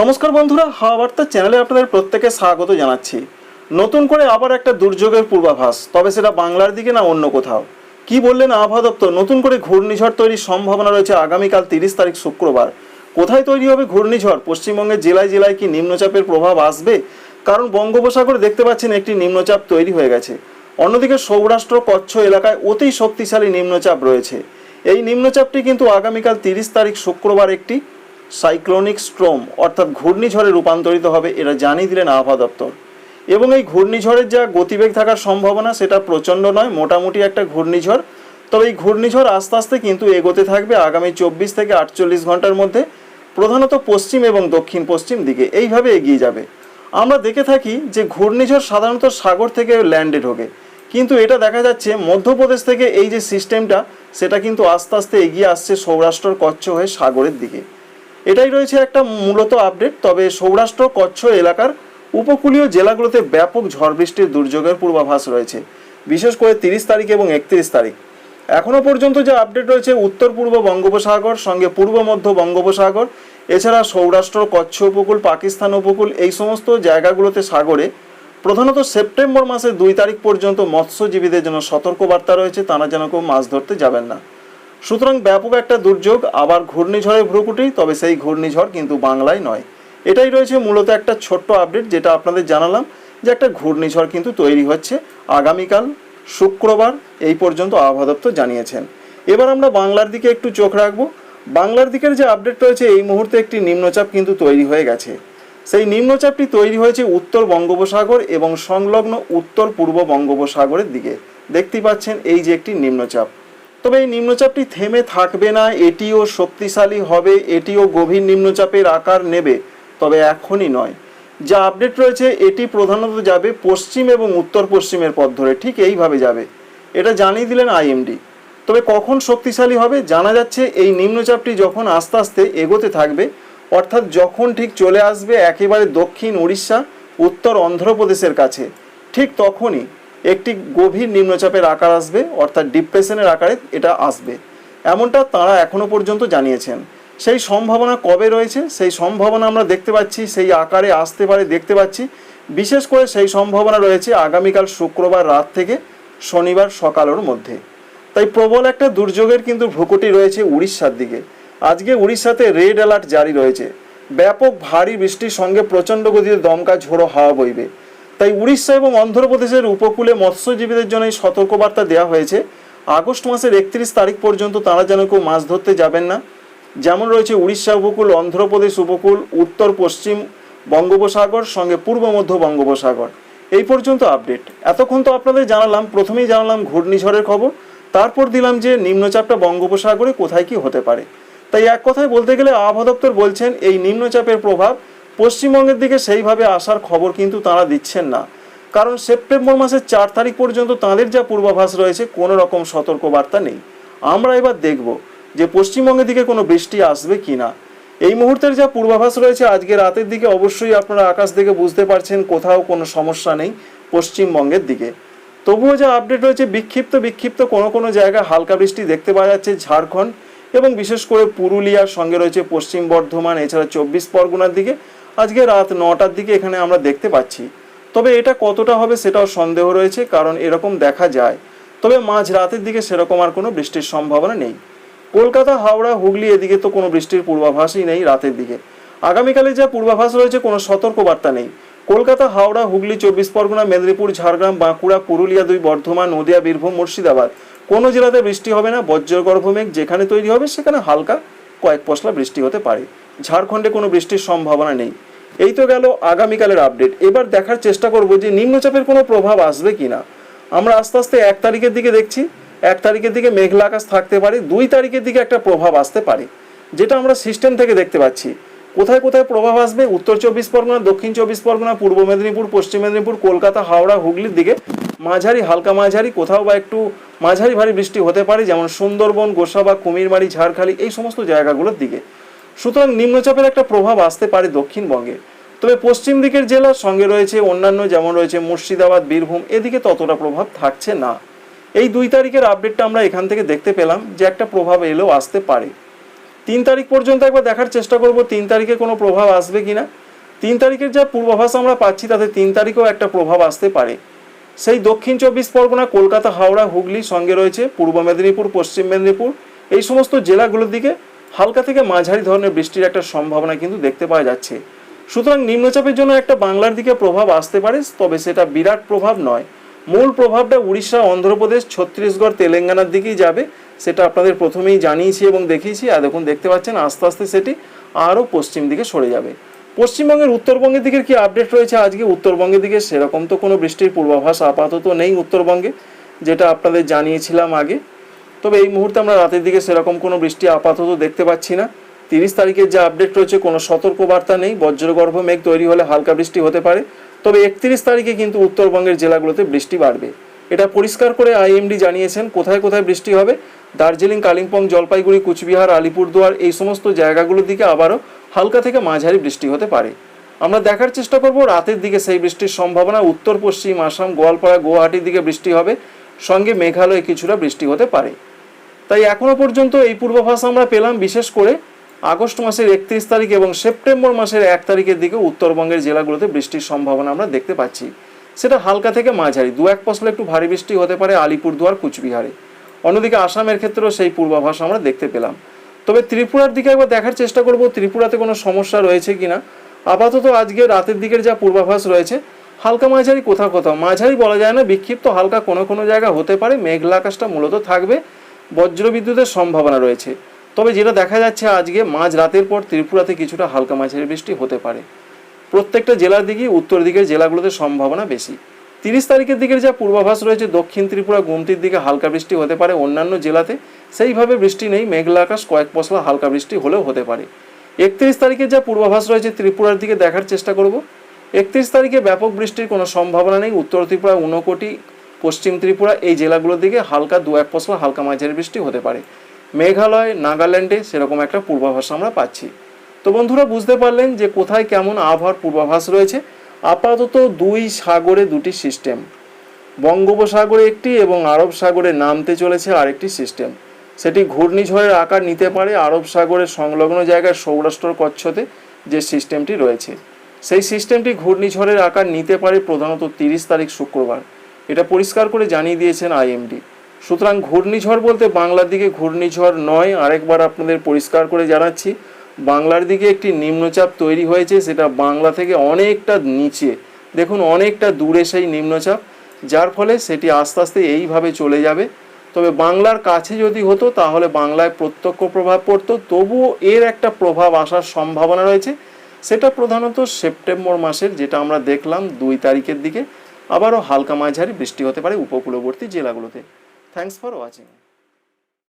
নমস্কার বন্ধুরা, হাওয়া বার্তা চ্যানেলে আপনাদের প্রত্যেকে স্বাগত জানাচ্ছি। নতুন করে আবার একটা দুর্যোগের পূর্বাভাস, তবে সেটা বাংলার দিকে না অন্য কোথাও। কি বললেন আবহাওয়া দপ্তর? নতুন করে ঘূর্ণিঝড় তৈরির সম্ভাবনা রয়েছে আগামীকাল তিরিশ তারিখ শুক্রবার। কোথায় তৈরি হবে ঘূর্ণিঝড়? পশ্চিমবঙ্গের জেলায় জেলায় কি নিম্নচাপের প্রভাব আসবে? কারণ বঙ্গোপসাগরে দেখতে পাচ্ছেন একটি নিম্নচাপ তৈরি হয়ে গেছে। অন্যদিকে সৌরাষ্ট্র, কচ্ছ এলাকায় অতি শক্তিশালী নিম্নচাপ রয়েছে। এই নিম্নচাপটি কিন্তু আগামীকাল তিরিশ তারিখ শুক্রবার একটি সাইক্লোনিক স্ট্রোম অর্থাৎ ঘূর্ণিঝড়ে রূপান্তরিত হবে এটা জানিয়ে দিলেন আবহাওয়া দপ্তর। এবং এই ঘূর্ণিঝড়ের যা গতিবেগ থাকার সম্ভাবনা সেটা প্রচণ্ড নয়, মোটামুটি একটা ঘূর্ণিঝড়। তবে এই ঘূর্ণিঝড় আস্তে আস্তে কিন্তু এগোতে থাকবে আগামী চব্বিশ থেকে আটচল্লিশ ঘণ্টার মধ্যে, প্রধানত পশ্চিম এবং দক্ষিণ পশ্চিম দিকে। এইভাবে এগিয়ে যাবে। আমরা দেখে থাকি যে ঘূর্ণিঝড় সাধারণত সাগর থেকে ল্যান্ডে ঢোকে। কিন্তু এটা দেখা যাচ্ছে মধ্যপ্রদেশ থেকে এই যে সিস্টেমটা, সেটা কিন্তু আস্তে আস্তে এগিয়ে আসছে সৌরাষ্ট্র কচ্ছ হয়ে সাগরের দিকে। এটাই রয়েছে একটা মূলত আপডেট তবে সৌরাষ্ট্র কচ্ছ এলাকার উপকূলীয় জেলাগুলোতে ব্যাপক ঝড় বৃষ্টির দুর্যোগের পূর্বাভাস রয়েছে, বিশেষ করে তিরিশ তারিখ এবং একত্রিশ তারিখ। এখনও পর্যন্ত যে আপডেট রয়েছে, উত্তর পূর্ব বঙ্গোপসাগর, সঙ্গে পূর্ব মধ্য বঙ্গোপসাগর, এছাড়া সৌরাষ্ট্র কচ্ছ উপকূল, পাকিস্তান উপকূল, এই সমস্ত জায়গাগুলোতে সাগরে। প্রধানত সেপ্টেম্বর মাসের দুই তারিখ পর্যন্ত মৎস্যজীবীদের জন্য সতর্কবার্তা রয়েছে, তারা যেন কেউ মাছ ধরতে যাবেন না। সুতরাং ব্যাপক একটা দুর্যোগ, আবার ঘূর্ণিঝড়ের ভ্রুকুটি, তবে সেই ঘূর্ণিঝড় কিন্তু বাংলায় নয়। এটাই রয়েছে মূলত একটা ছোট্ট আপডেট যেটা আপনাদের জানালাম যে একটা ঘূর্ণিঝড় কিন্তু তৈরি হচ্ছে। আগামীকাল শুক্রবার এই পর্যন্ত আবহাওয়া দপ্তর জানিয়েছেন। এবার আমরা বাংলার দিকে একটু চোখ রাখব। বাংলার দিকের যে আপডেট রয়েছে, এই মুহূর্তে একটি নিম্নচাপ কিন্তু তৈরি হয়ে গেছে। সেই নিম্নচাপটি তৈরি হয়েছে উত্তর বঙ্গোপসাগর এবং সংলগ্ন উত্তর পূর্ব বঙ্গোপসাগরের দিকে। দেখতেই পাচ্ছেন এই যে একটি নিম্নচাপ। তবে এই নিম্নচাপটি থেমে থাকবে না, এটিও শক্তিশালী হবে, এটিও গভীর নিম্নচাপের আকার নেবে, তবে এখনই নয়। যা আপডেট রয়েছে, এটি প্রধানত যাবে পশ্চিম এবং উত্তর পশ্চিমের পথ ধরে, ঠিক এইভাবে যাবে। এটা জানিয়ে দিলেন আইএমডি। তবে কখন শক্তিশালী হবে, জানা যাচ্ছে এই নিম্নচাপটি যখন আস্তে আস্তে এগোতে থাকবে, অর্থাৎ যখন ঠিক চলে আসবে একেবারে দক্ষিণ উড়িষ্যা, উত্তর অন্ধ্রপ্রদেশের কাছে, ঠিক তখনই। একটি গভীর নিম্নচাপের আকার আসবে, অর্থাৎ ডিপ্রেশনের আকারে এটা আসবে। এমনটা তারা এখনও পর্যন্ত জানিয়েছেন। সেই সম্ভাবনা কবে রয়েছে, সেই সম্ভাবনা আমরা দেখতে পাচ্ছি, সেই আকারে আসতে পারে দেখতে পাচ্ছি। বিশেষ করে সেই সম্ভাবনা রয়েছে আগামীকাল শুক্রবার রাত থেকে শনিবার সকালের মধ্যে। তাই প্রবল একটা দুর্যোগের কিন্তু ভ্রুকুটি রয়েছে উড়িষ্যার দিকে। আজকে উড়িষ্যাতে রেড অ্যালার্ট জারি রয়েছে। ব্যাপক ভারী বৃষ্টির সঙ্গে প্রচণ্ড গতিতে দমকা ঝোড়ো হাওয়া বইবে। তাই উড়িষ্যা এবং অন্ধ্রপ্রদেশের উপকূলে মৎস্যজীবীদের জন্য এই সতর্কবার্তা দেওয়া হয়েছে। আগস্ট মাসের একত্রিশ তারিখ পর্যন্ত তারা যেন কেউ মাছ ধরতে যাবেন না। যেমন রয়েছে উড়িষ্যা উপকূল, অন্ধ্রপ্রদেশ উপকূল, উত্তর, পশ্চিম বঙ্গোপসাগর, সঙ্গে পূর্ব মধ্য বঙ্গোপসাগর। এই পর্যন্ত আপডেট। এতক্ষণ তো আপনাদের জানালাম, প্রথমেই জানালাম ঘূর্ণিঝড়ের খবর। তারপর দিলাম যে নিম্নচাপটা বঙ্গোপসাগরে কোথায় কি হতে পারে। তাই এক কথায় বলতে গেলে আবহাওয়া দপ্তর বলছেন, এই নিম্নচাপের প্রভাব পশ্চিমবঙ্গের দিকে সেইভাবে আসার খবর কিন্তু তারা দিচ্ছেন না। কারণ সেপ্টেম্বর মাসের চার তারিখ পর্যন্ত তাদের যা পূর্বাভাস রয়েছে, কোনো রকম সতর্কবার্তা নেই। আমরা এবার দেখব যে পশ্চিমবঙ্গের দিকে কোনো বৃষ্টি আসবে কি না। এই মুহূর্তের যা পূর্বাভাস রয়েছে আজকে রাতের দিকে অবশ্যই আপনারা আকাশ থেকে বুঝতে পারছেন, কোথাও কোনো সমস্যা নেই পশ্চিমবঙ্গের দিকে। তবুও যা আপডেট রয়েছে, বিক্ষিপ্ত বিক্ষিপ্ত কোনো কোনো জায়গায় হালকা বৃষ্টি দেখতে পাওয়া যাচ্ছে ঝাড়খণ্ড এবং বিশেষ করে পুরুলিয়ার সঙ্গে রয়েছে পশ্চিম বর্ধমান, এছাড়া চব্বিশ পরগনার দিকে। আজকে রাত নটার দিকে এখানে আমরা দেখতে পাচ্ছি। তবে এটা কতটা হবে সেটাও সন্দেহ রয়েছে, কারণ এরকম দেখা যায়। তবে মাঝ রাতের দিকে সেরকম আর কোনো বৃষ্টির সম্ভাবনা নেই। কলকাতা, হাওড়া, হুগলি এদিকে তো কোনো বৃষ্টির পূর্বাভাসই নেই রাতের দিকে। আগামীকালে যা পূর্বাভাস রয়েছে কোনো সতর্কবার্তা নেই। কলকাতা, হাওড়া, হুগলি, চব্বিশ পরগনা, মেদিনীপুর, ঝাড়গ্রাম, বাঁকুড়া, পুরুলিয়া, দুই বর্ধমান, নদিয়া, বীরভূম, মুর্শিদাবাদ। কোনো জেলাতে বৃষ্টি হবে না, বজ্রগর্ভ মেঘ যেখানে তৈরি হবে সেখানে হালকা কয়েক পশলা বৃষ্টি হতে পারে। ঝাড়খণ্ডে কোনো বৃষ্টির সম্ভাবনা নেই। এই তো গেল আগামীকালের আপডেট। এবার দেখার চেষ্টা করব যে নিম্নচাপের কোনো প্রভাব আসবে কি না। আমরা আস্তে আস্তে এক তারিখের দিকে দেখছি। এক তারিখের দিকে মেঘলা আকাশ থাকতে পারে। দুই তারিখের দিকে একটা প্রভাব আসতে পারে, যেটা আমরা সিস্টেম থেকে দেখতে পাচ্ছি। কোথায় কোথায় প্রভাব আসবে? উত্তর চব্বিশ পরগনা, দক্ষিণ চব্বিশ পরগনা, পূর্ব মেদিনীপুর, পশ্চিম মেদিনীপুর, কলকাতা, হাওড়া, হুগলির দিকে মাঝারি, হালকা মাঝারি, কোথাও বা একটু মাঝারি ভারী বৃষ্টি হতে পারে, যেমন সুন্দরবন, গোসাবা, কুমিরমারি, ঝাড়খালি, এই সমস্ত জায়গাগুলোর দিকে। সুতরাং নিম্নচাপের একটা প্রভাব আসতে পারে দক্ষিণবঙ্গে। তবে পশ্চিম দিকের জেলার সঙ্গে রয়েছে অন্যান্য যেমন রয়েছে মুর্শিদাবাদ, বীরভূম, এদিকে ততটা প্রভাব থাকছে না। এই দুই তারিখের আপডেটটা আমরা এখান থেকে দেখতে পেলাম যে একটা প্রভাব এলেও আসতে পারে। তিন তারিখ পর্যন্ত একবার দেখার চেষ্টা করব তিন তারিখে কোনো প্রভাব আসবে কিনা। তিন তারিখের যা পূর্বাভাস আমরা পাচ্ছি, তাতে তিন তারিখেও একটা প্রভাব আসতে পারে। সেই দক্ষিণ চব্বিশ পরগনা, কলকাতা, হাওড়া হুগলি সঙ্গে রয়েছে পূর্ব মেদিনীপুর, পশ্চিম মেদিনীপুর, এই সমস্ত জেলাগুলোর দিকে হালকা থেকে মাঝারি ধরনের বৃষ্টির একটা সম্ভাবনা কিন্তু দেখতে পাওয়া যাচ্ছে। সুতরাং নিম্নচাপের জন্য একটা বাংলার দিকে প্রভাব আসতে পারে, তবে সেটা বিরাট প্রভাব নয়। মূল প্রভাবটা উড়িষ্যা, অন্ধ্রপ্রদেশ, ছত্তিশগড়, তেলেঙ্গানার দিকেই যাবে, সেটা আপনাদের প্রথমেই জানিয়েছি এবং দেখিয়েছি। আর দেখুন, দেখতে পাচ্ছেন, আস্তে আস্তে সেটি আরও পশ্চিম দিকে সরে যাবে। পশ্চিমবঙ্গের উত্তরবঙ্গের দিকের কি আপডেট রয়েছে আজকে? উত্তরবঙ্গের দিকে সেরকম তো কোনো বৃষ্টির পূর্বাভাস আপাতত নেই উত্তরবঙ্গে, যেটা আপনাদের জানিয়েছিলাম আগে। তবে এই মুহূর্তে আমরা রাতের দিকে সেরকম কোনো বৃষ্টি আপাতত দেখতে পাচ্ছি না। তিরিশ তারিখের যে আপডেট রয়েছে, কোনো সতর্কবার্তা নেই। বজ্রগর্ভ মেঘ তৈরি হলে হালকা বৃষ্টি হতে পারে। তবে একত্রিশ তারিখে কিন্তু উত্তরবঙ্গের জেলাগুলোতে বৃষ্টি বাড়বে। এটা পরিষ্কার করে আইএমডি জানিয়েছেন, কোথায় কোথায় বৃষ্টি হবে? দার্জিলিং, কালিম্পং, জলপাইগুড়ি, কুচবিহার, আলিপুরদুয়ার, এই সমস্ত জায়গাগুলোর দিকে আবারও হালকা থেকে মাঝারি বৃষ্টি হতে পারে। আমরা দেখার চেষ্টা করব রাতের দিকে সেই বৃষ্টির সম্ভাবনা। উত্তর, পশ্চিম, আসাম, গোয়ালপাড়া, গুয়াহাটির দিকে বৃষ্টি হবে। সঙ্গে মেঘালয়ে কিছুটা বৃষ্টি হতে পারে। তাই এখনও পর্যন্ত এই পূর্বাভাস আমরা পেলাম, বিশেষ করে আগস্ট মাসের একত্রিশ তারিখ এবং সেপ্টেম্বর মাসের এক তারিখের দিকে উত্তরবঙ্গের জেলাগুলোতে বৃষ্টির সম্ভাবনা আমরা দেখতে পাচ্ছি। সেটা হালকা থেকে মাঝারি, দু এক পশলা একটু ভারী বৃষ্টি হতে পারে আলিপুরদুয়ার, কুচবিহারে। অন্যদিকে আসামের ক্ষেত্রেও সেই পূর্বাভাস আমরা দেখতে পেলাম। তবে ত্রিপুরার দিকে একবার দেখার চেষ্টা করব, ত্রিপুরাতে কোনো সমস্যা রয়েছে কিনা? আপাতত আজকে রাতের দিকের যা পূর্বাভাস রয়েছে, হালকা মাঝারি কোথাও কোথাও। মাঝারি বলা যায় না, বিক্ষিপ্ত হালকা কোনো কোনো জায়গা হতে পারে, মেঘলা আকাশটা মূলত থাকবে। বজ্রবিদ্যুতের সম্ভাবনা রয়েছে। তবে যেটা দেখা যাচ্ছে আজকে, মাঝ রাতের পর ত্রিপুরাতে কিছুটা হালকা মাঝারি বৃষ্টি হতে পারে। প্রত্যেকটা জেলার দিকেই উত্তর দিকের জেলাগুলোতে সম্ভাবনা বেশি। তিরিশ তারিখের দিকের যা পূর্বাভাস রয়েছে, দক্ষিণ ত্রিপুরা গুমতির দিকে হালকা বৃষ্টি হতে পারে। অন্যান্য জেলাতে সেইভাবে বৃষ্টি নেই। মেঘলা আকাশ, কয়েক পশলা হালকা বৃষ্টি হলেও হতে পারে। একত্রিশ তারিখের যা পূর্বাভাস রয়েছে, ত্রিপুরার দিকে দেখার চেষ্টা করব। একত্রিশ তারিখে ব্যাপক বৃষ্টির কোনো সম্ভাবনা নেই। উত্তর ত্রিপুরা ঊনকোটি পশ্চিম ত্রিপুরা এই জেলাগুলোর দিকে হালকা দু এক পশলা হালকা মাঝারি বৃষ্টি হতে পারে। মেঘালয়, নাগাল্যান্ডে সেরকম একটা পূর্বাভাস আমরা পাচ্ছি। তো বন্ধুরা, বুঝতে পারলেন যে কোথায় কেমন আবহাওয়ার পূর্বাভাস রয়েছে। আপাতত দুই সাগরে দুটি সিস্টেম বঙ্গোপসাগরে একটি এবং আরব সাগরে নামতে চলেছে আরেকটি সিস্টেম সেটি ঘূর্ণিঝড়ের আকার নিতে পারে আরব সাগরের সংলগ্ন জায়গায় সৌরাষ্ট্র কচ্ছতে যে সিস্টেমটি রয়েছে। সেই সিস্টেমটি ঘূর্ণিঝড়ের আকার নিতে পারে প্রধানত তিরিশ তারিখ শুক্রবার। এটা পরিষ্কার করে জানিয়ে দিয়েছেন আইএমডি। সুতরাং ঘূর্ণিঝড় বলতে বাংলার দিকে ঘূর্ণিঝড় নয়, আরেকবার আপনাদের পরিষ্কার করে জানাচ্ছি। বাংলার দিকে একটি নিম্নচাপ তৈরি হয়েছে, সেটা বাংলা থেকে অনেকটা নিচে। দেখুন, অনেকটা দূরে সেই নিম্নচাপ, যার ফলে সেটি আস্তে আস্তে এইভাবে চলে যাবে। তবে বাংলার কাছে যদি হতো, তাহলে বাংলায় প্রত্যক্ষ প্রভাব পড়তো। তবুও এর একটা প্রভাব আসার সম্ভাবনা রয়েছে। সেটা প্রধানত সেপ্টেম্বর মাসের, যেটা আমরা দেখলাম দুই তারিখের দিকে। আবারও হালকা মাঝারি বৃষ্টি হতে পারে উপকূলবর্তী জেলাগুলোতে। Thanks for watching